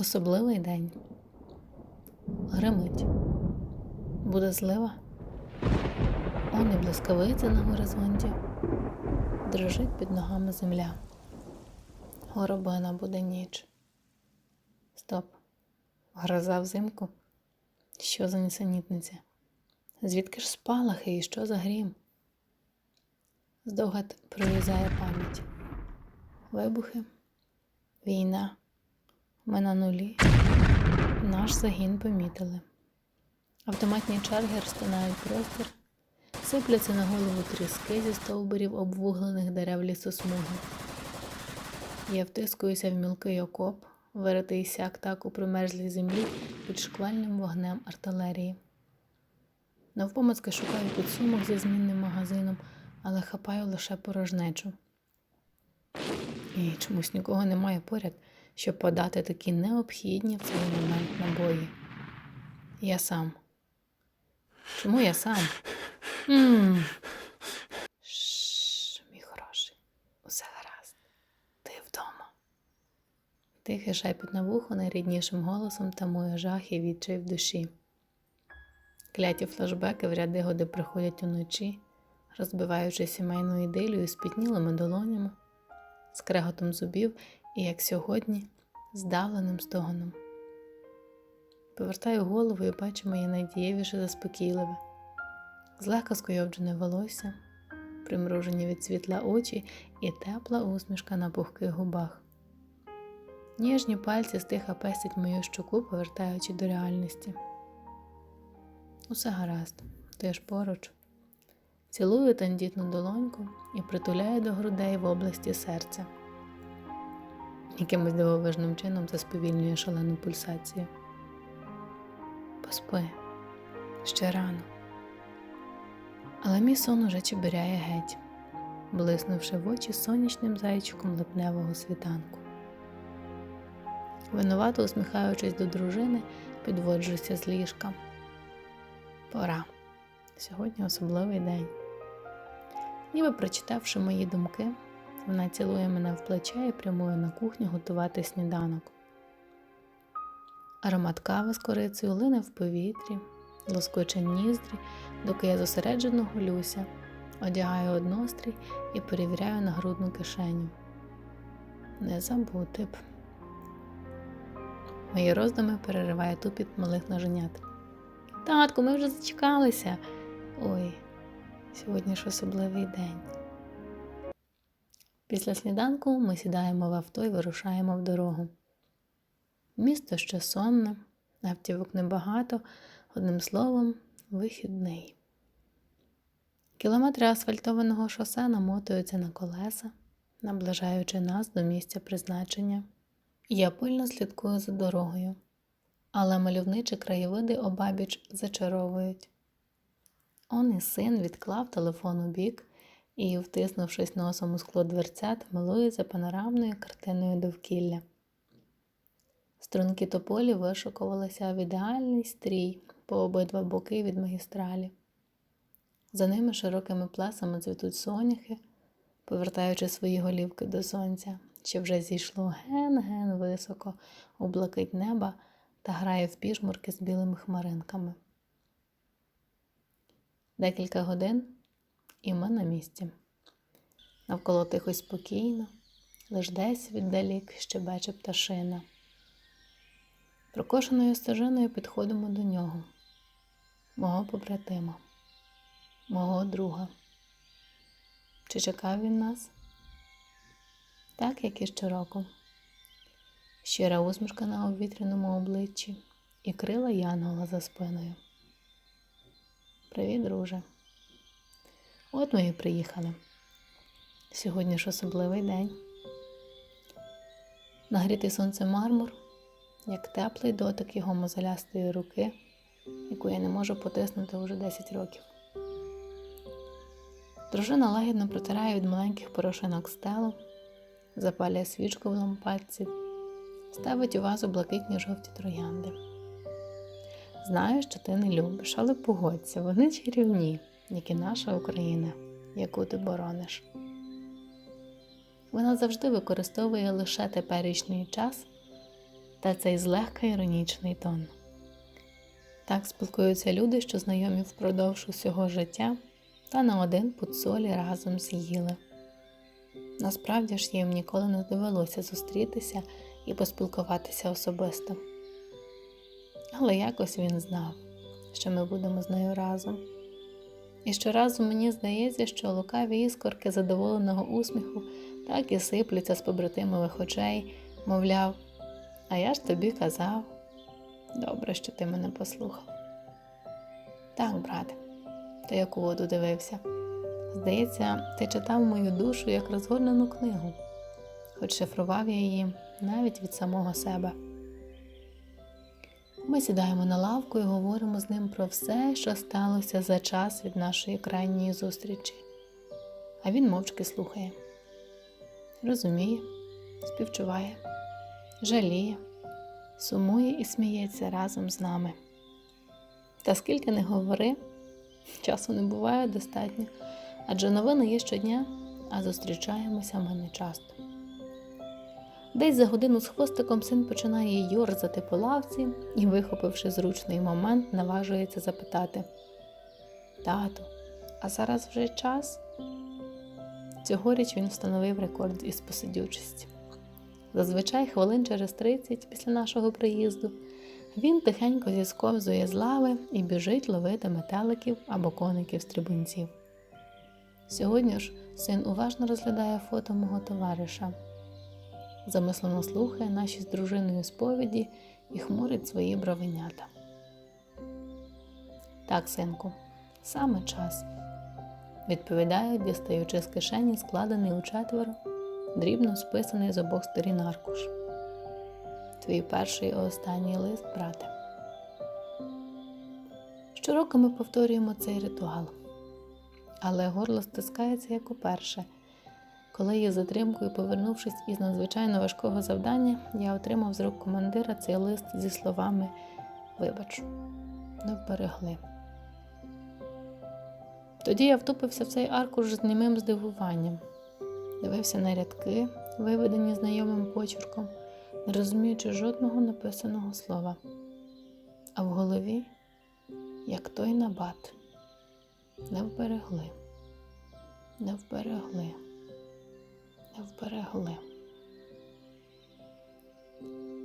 Особливий день. Гримить. Буде злива. Он і блискавиця на горизонті. Дрожить під ногами земля. Горобина буде ніч. Стоп. Гроза взимку. Що за нісенітниця? Звідки ж спалахи і що за грім? Здогад прорізає пам'ять. Вибухи, війна. Ми на нулі. Наш загін помітили. Автоматні черги розтинають простір, сипляться на голову тріски зі стовбурів обвуглених дерев лісосмуги. Я втискуюся в мілкий окоп, виритий сяк так у примерзлій землі під шквальним вогнем артилерії. Навпомацки шукаю підсумок зі змінним магазином, але хапаю лише порожнечу. І чомусь нікого немає поряд, щоб подати такі необхідні в цей момент набої. Я сам. Чому я сам? м Шш, мій хороший, усе гаразд. Ти вдома. Тихий шепіт на вухо найріднішим голосом тамує жах і відчай в душі. Кляті флешбеки в ряди годи приходять уночі, розбиваючи сімейну ідилію з піднілими долонями, з креготом зубів і, як сьогодні, здавленим стогоном. Повертаю голову і бачу моє найдієвіше заспокійливе, злегка скойовджене волосся, примружені від світла очі і тепла усмішка на пухких губах. Ніжні пальці стиха пестять мою щоку, повертаючи до реальності. Усе гаразд, ти ж поруч. Цілую тендітну долоньку і притуляю до грудей в області серця. Якимось дивовижним чином це сповільнює шалену пульсацію. Поспи, ще рано. Але мій сон уже чебиряє геть, блиснувши в очі сонячним зайчиком липневого світанку. Винувато усміхаючись до дружини, підводжуся з ліжка. Пора. Сьогодні особливий день. Ніби прочитавши мої думки, вона цілує мене в плече і прямує на кухню готувати сніданок. Аромат кави з корицею лине в повітрі, лоскоче ніздрі, доки я зосереджено голюся, одягаю однострій і перевіряю нагрудну кишеню. Не забути б. Мої роздуми перериває тупіт малих ноженят. Татку, ми вже зачекалися. Ой, сьогодні ж особливий день. Після сніданку ми сідаємо в авто і вирушаємо в дорогу. Місто ще сонне, автівок небагато, одним словом, вихідний. Кілометри асфальтованого шосе намотуються на колеса, наближаючи нас до місця призначення. Я пильно слідкую за дорогою, але мальовничі краєвиди обабіч зачаровують. Он і син відклав телефон у бік і, втиснувшись носом у скло дверцят, милується панорамною картиною довкілля. Струнки тополі вишукувалися в ідеальний стрій по обидва боки від магістралі. За ними широкими плесами цвітуть соняхи, повертаючи свої голівки до сонця, що вже зійшло ген-ген високо у блакить неба та грає в піжмурки з білими хмаринками. Декілька годин і ми на місці. Навколо тихо спокійно, лиш десь віддалік щебече пташина. Прокошеною стежиною підходимо до нього, мого побратима, мого друга. Чи чекав він нас? Так, як і щороку. Щира усмішка на обвітряному обличчі і крила янгола за спиною. Привіт, друже. От ми і приїхали. Сьогодні ж особливий день. Нагрітий сонцем мармур, як теплий дотик його мозолястої руки, яку я не можу потиснути уже 10 років. Дружина лагідно протирає від маленьких порошинок стелу, запалює свічку в лампадці, ставить у вазу блакитні жовті троянди. Знаю, що ти не любиш, але погодься, вони чарівні, як і наша Україна, яку ти борониш. Вона завжди використовує лише теперішній час, та цей злегка іронічний тон. Так спілкуються люди, що знайомі впродовж усього життя та на один пуд солі разом з'їли. Насправді ж їм ніколи не довелося зустрітися і поспілкуватися особисто. Але якось він знав, що ми будемо з нею разом. І щоразу мені здається, що лукаві іскорки задоволеного усміху так і сиплються з побратимових очей, мовляв, а я ж тобі казав. Добре, що ти мене послухав. Так, брате, ти як у воду дивився. Здається, ти читав мою душу як розгорнену книгу, хоч шифрував я її навіть від самого себе. Ми сідаємо на лавку і говоримо з ним про все, що сталося за час від нашої крайньої зустрічі. А він мовчки слухає, розуміє, співчуває, жаліє, сумує і сміється разом з нами. Та скільки не говори, часу не буває достатньо, адже новини є щодня, а зустрічаємося ми не часто. Десь за годину з хвостиком син починає йорзати по лавці і, вихопивши зручний момент, наважується запитати: Тату, а зараз вже час? Цьогоріч він встановив рекорд із посидючості. Зазвичай хвилин через 30 після нашого приїзду він тихенько зісковзує з лави і біжить ловити метеликів або коників стрибунців. Сьогодні ж син уважно розглядає фото мого товариша замислено слухає наші з дружиною сповіді і хмурить свої бровенята. Так, синку, саме час, відповідаю, дістаючи з кишені складений у четверо, дрібно списаний з обох сторін аркуш. Твій перший і останній лист, брате. Щороку ми повторюємо цей ритуал, але горло стискається як уперше – коли її затримкою, повернувшись із надзвичайно важкого завдання, я отримав з рук командира цей лист зі словами Вибач, не вберегли. Тоді я втупився в цей аркуш з німим здивуванням, дивився на рядки, виведені знайомим почерком, не розуміючи жодного написаного слова. А в голові, як той набат, не вберегли, не вберегли не вберегли.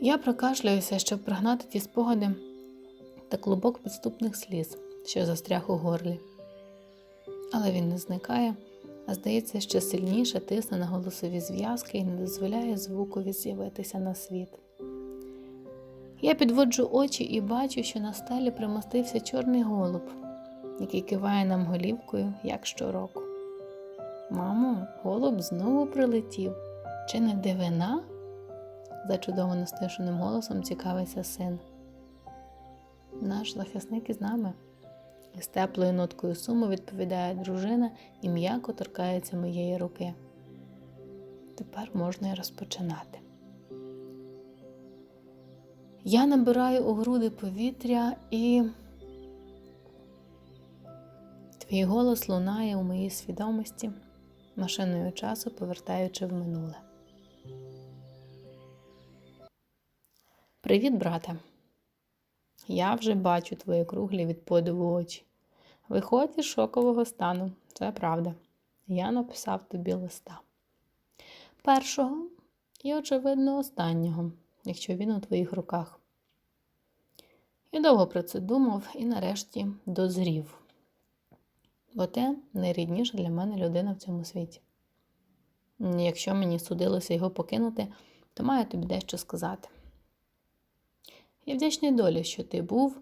Я прокашлююся, щоб прогнати ті спогади та клубок підступних сліз, що застряг у горлі. Але він не зникає, а здається, що сильніше тисне на голосові зв'язки і не дозволяє звукові з'явитися на світ. Я підводжу очі і бачу, що на стелі примостився чорний голуб, який киває нам голівкою, як щороку. Мамо, голуб знову прилетів. Чи не дивина? зачудовано стишеним голосом цікавиться син. Наш захисник із нами. З теплою ноткою суму відповідає дружина і м'яко торкається моєї руки. Тепер можна й розпочинати. Я набираю у груди повітря і твій голос лунає у моїй свідомості машиною часу повертаючи в минуле. Привіт, брате. Я вже бачу твої круглі від подиву очі. Виходь із шокового стану, це правда. Я написав тобі листа. Першого і, очевидно, останнього, якщо він у твоїх руках. Я довго про це думав і нарешті дозрів бо ти найрідніша для мене людина в цьому світі. Якщо мені судилося його покинути, то маю тобі дещо сказати. Я вдячний долі, що ти був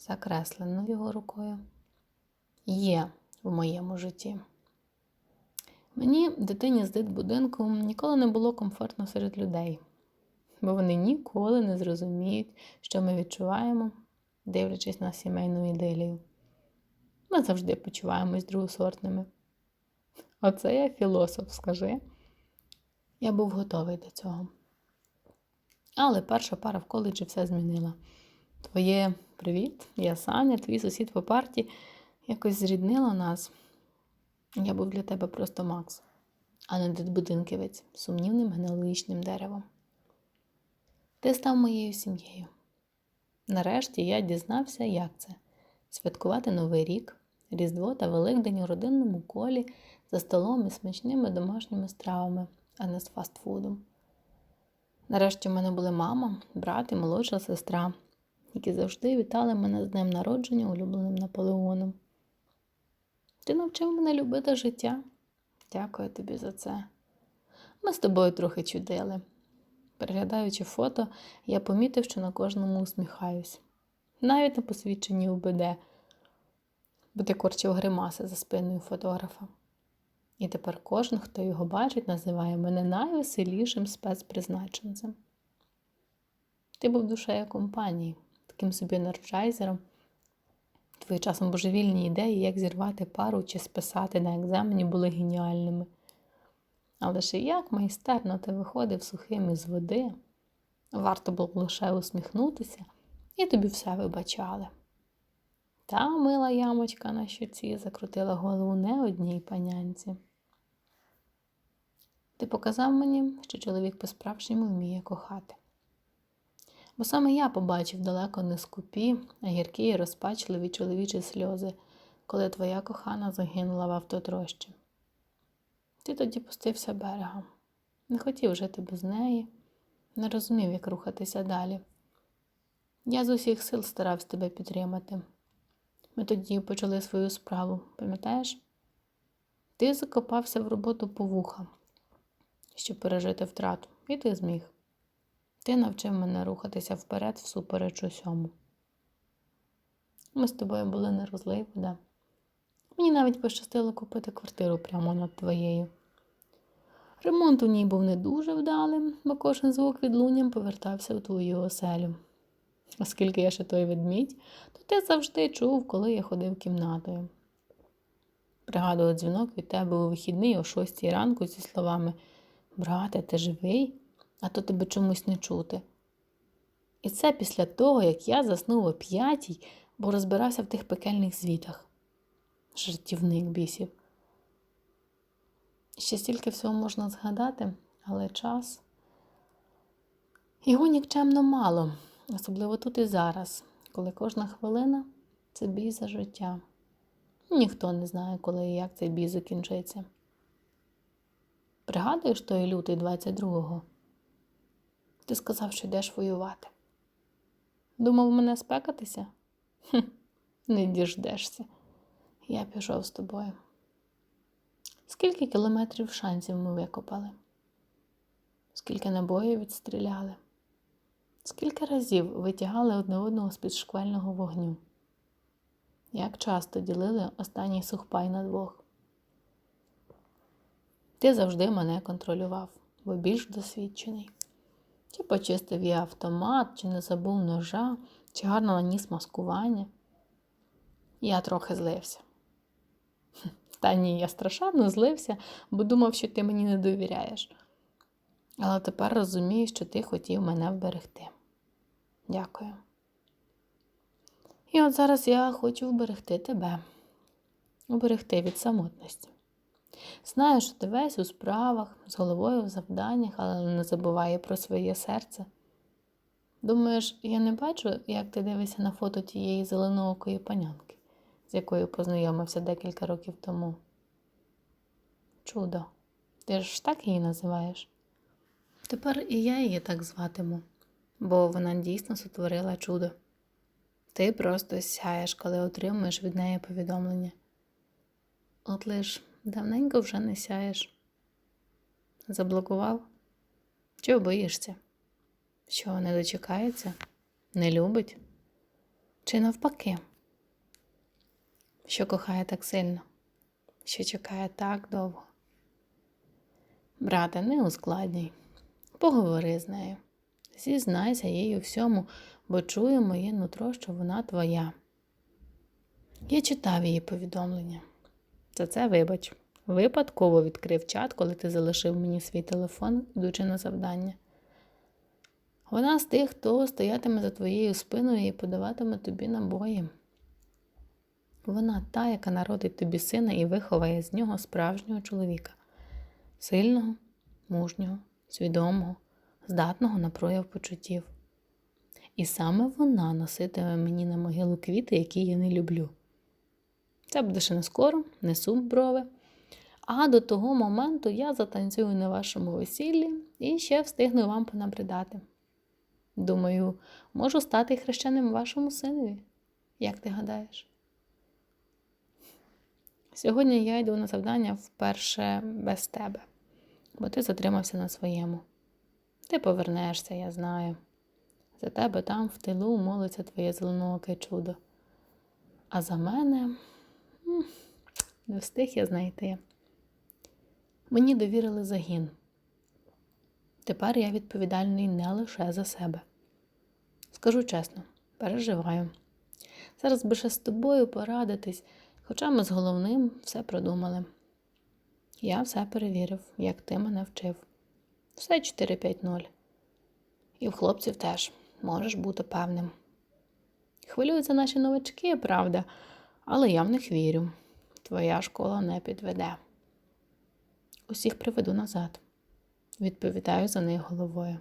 закреслено його рукою, є в моєму житті. Мені, дитині з дитбудинку, ніколи не було комфортно серед людей, бо вони ніколи не зрозуміють, що ми відчуваємо, дивлячись на сімейну ідилію. Ми завжди почуваємось другосортними. Оце я філософ, скажи. Я був готовий до цього. Але перша пара в коледжі все змінила. Твоє привіт, я Саня, твій сусід по парті, якось зріднило нас. Я був для тебе просто Макс, а не дитбудинківець, сумнівним генеалогічним деревом. Ти став моєю сім'єю. Нарешті я дізнався, як це святкувати Новий рік, Різдво та Великдень у родинному колі за столом із смачними домашніми стравами, а не з фастфудом. Нарешті в мене були мама, брат і молодша сестра, які завжди вітали мене з днем народження улюбленим Наполеоном. Ти навчив мене любити життя. Дякую тобі за це. Ми з тобою трохи чудили. Переглядаючи фото, я помітив, що на кожному усміхаюсь. Навіть на посвідченні УБД, бо ти корчив гримаси за спиною фотографа. І тепер кожен, хто його бачить, називає мене найвеселішим спецпризначенцем. Ти був душею компанії, таким собі енерджайзером. Твої часом божевільні ідеї, як зірвати пару чи списати на екзамені, були геніальними. Але і як майстерно ти виходив сухим із води, варто було лише усміхнутися, і тобі все вибачали. Та мила ямочка на щоці закрутила голову не одній панянці. Ти показав мені, що чоловік по-справжньому вміє кохати. Бо саме я побачив далеко не скупі, а гіркі і розпачливі чоловічі сльози, коли твоя кохана загинула в автотрощі. Ти тоді пустився берегом, не хотів жити без неї, не розумів, як рухатися далі. Я з усіх сил старався тебе підтримати. Ми тоді почали свою справу, пам'ятаєш? Ти закопався в роботу по вухам, щоб пережити втрату, і ти зміг. Ти навчив мене рухатися вперед всупереч усьому. Ми з тобою були не розлий вода. Мені навіть пощастило купити квартиру прямо над твоєю. Ремонт у ній був не дуже вдалим, бо кожен звук відлунням повертався у твою оселю. Оскільки я ще той ведмідь, то ти завжди чув, коли я ходив кімнатою. Пригадував дзвінок від тебе у вихідний о шостій ранку зі словами Брате, ти живий, а то тебе чомусь не чути. І це після того, як я заснув о п'ятій, бо розбирався в тих пекельних звітах. Жартівник бісів. Ще стільки всього можна згадати, але час його нікчемно мало, особливо тут і зараз, коли кожна хвилина це бій за життя. Ніхто не знає, коли і як цей бій закінчиться. Пригадуєш той лютий 22-го? Ти сказав, що йдеш воювати. Думав мене спекатися? Хм, не діждешся. Я пішов з тобою. Скільки кілометрів шансів ми викопали? Скільки набоїв відстріляли? Скільки разів витягали одне одного з-під шквального вогню? Як часто ділили останній сухпай на двох? Ти завжди мене контролював, бо більш досвідчений. Чи почистив я автомат, чи не забув ножа, чи гарно наніс маскування. Я трохи злився. Та ні, я страшенно злився, бо думав, що ти мені не довіряєш. Але тепер розумію, що ти хотів мене вберегти. Дякую. І от зараз я хочу вберегти тебе, уберегти від самотності. Знаю, що ти весь у справах, з головою в завданнях, але не забуває про своє серце. Думаєш, я не бачу, як ти дивишся на фото тієї зеленоокої панянки, з якою познайомився декілька років тому? Чудо, ти ж так її називаєш? Тепер і я її так зватиму, бо вона дійсно сотворила чудо. Ти просто сяєш, коли отримуєш від неї повідомлення. От лиш давненько вже не сяєш. Заблокував? Чого боїшся? Що не дочекається? Не любить? Чи навпаки? Що кохає так сильно, що чекає так довго? Брате, не ускладнюй. Поговори з нею. Зізнайся їй у всьому, бо чує моє нутро, що вона твоя. Я читав її повідомлення. За це вибач. Випадково відкрив чат, коли ти залишив мені свій телефон, йдучи на завдання. Вона з тих, хто стоятиме за твоєю спиною і подаватиме тобі набої. Вона та, яка народить тобі сина і виховає з нього справжнього чоловіка, сильного, мужнього, свідомого, здатного на прояв почуттів. І саме вона носитиме мені на могилу квіти, які я не люблю. Це буде ще не скоро, не сум брови. А до того моменту я затанцюю на вашому весіллі і ще встигну вам понабридати. Думаю, можу стати хрещеним вашому синові. Як ти гадаєш? Сьогодні я йду на завдання вперше без тебе, бо ти затримався на своєму. Ти повернешся, я знаю. За тебе там в тилу молиться твоє зеленооке чудо. А за мене не встиг я знайти. Мені довірили загін. Тепер я відповідальний не лише за себе. Скажу чесно, переживаю. Зараз би ще з тобою порадитись, хоча ми з головним все продумали. Я все перевірив, як ти мене вчив. Все 4-5-0. І в хлопців теж можеш бути певним. Хвилюються наші новачки, правда, але я в них вірю. Твоя школа не підведе. Усіх приведу назад. Відповідаю за них головою.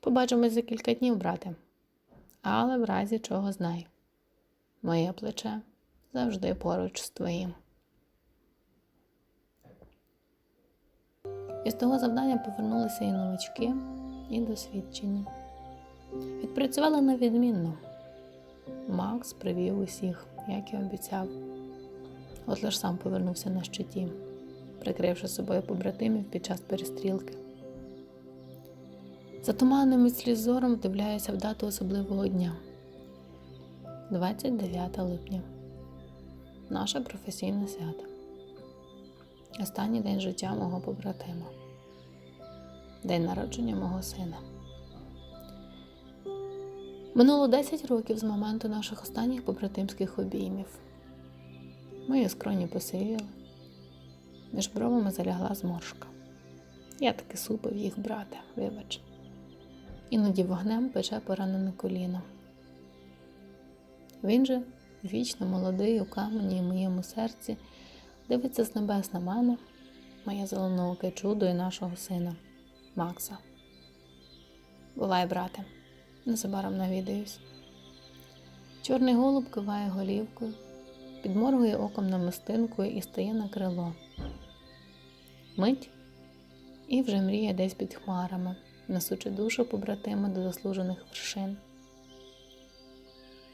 Побачимось за кілька днів, брате. Але в разі чого знай. Моє плече завжди поруч з твоїм. Із того завдання повернулися і новачки, і досвідчені. Відпрацювали на відмінно. Макс привів усіх, як і обіцяв. От лиш сам повернувся на щиті, прикривши собою побратимів під час перестрілки. За туманним від сліз вдивляюся в дату особливого дня 29 липня. Наше професійне свято. Останній день життя мого побратима. День народження мого сина. Минуло 10 років з моменту наших останніх побратимських обіймів. Мої скроні посивіли, між бровами залягла зморшка. Я таки супив їх, брате, вибач. Іноді вогнем пече поранене коліно. Він же, вічно молодий у камені і моєму серці, дивиться з небес на мене, моє зеленооке чудо і нашого сина Макса. Бувай, брате, незабаром навідаюсь. Чорний голуб киває голівкою, підморгує оком на мистинкою і стає на крило. Мить і вже мріє десь під хмарами, несучи душу побратима до заслужених вершин.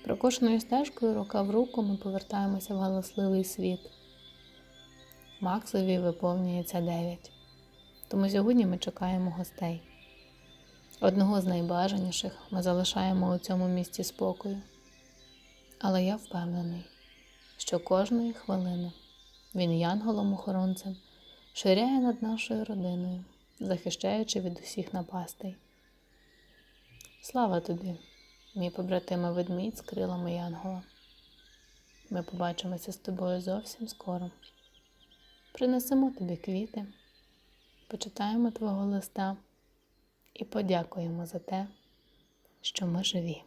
Прокошеною стежкою рука в руку ми повертаємося в галасливий світ. Максові виповнюється дев'ять. Тому сьогодні ми чекаємо гостей. Одного з найбажаніших ми залишаємо у цьому місці спокою. Але я впевнений, що кожної хвилини він янголом-охоронцем ширяє над нашою родиною, захищаючи від усіх напастей. Слава тобі, мій побратиме ведмідь з крилами Янгола. Ми побачимося з тобою зовсім скоро. Принесемо тобі квіти, почитаємо твого листа і подякуємо за те, що ми живі.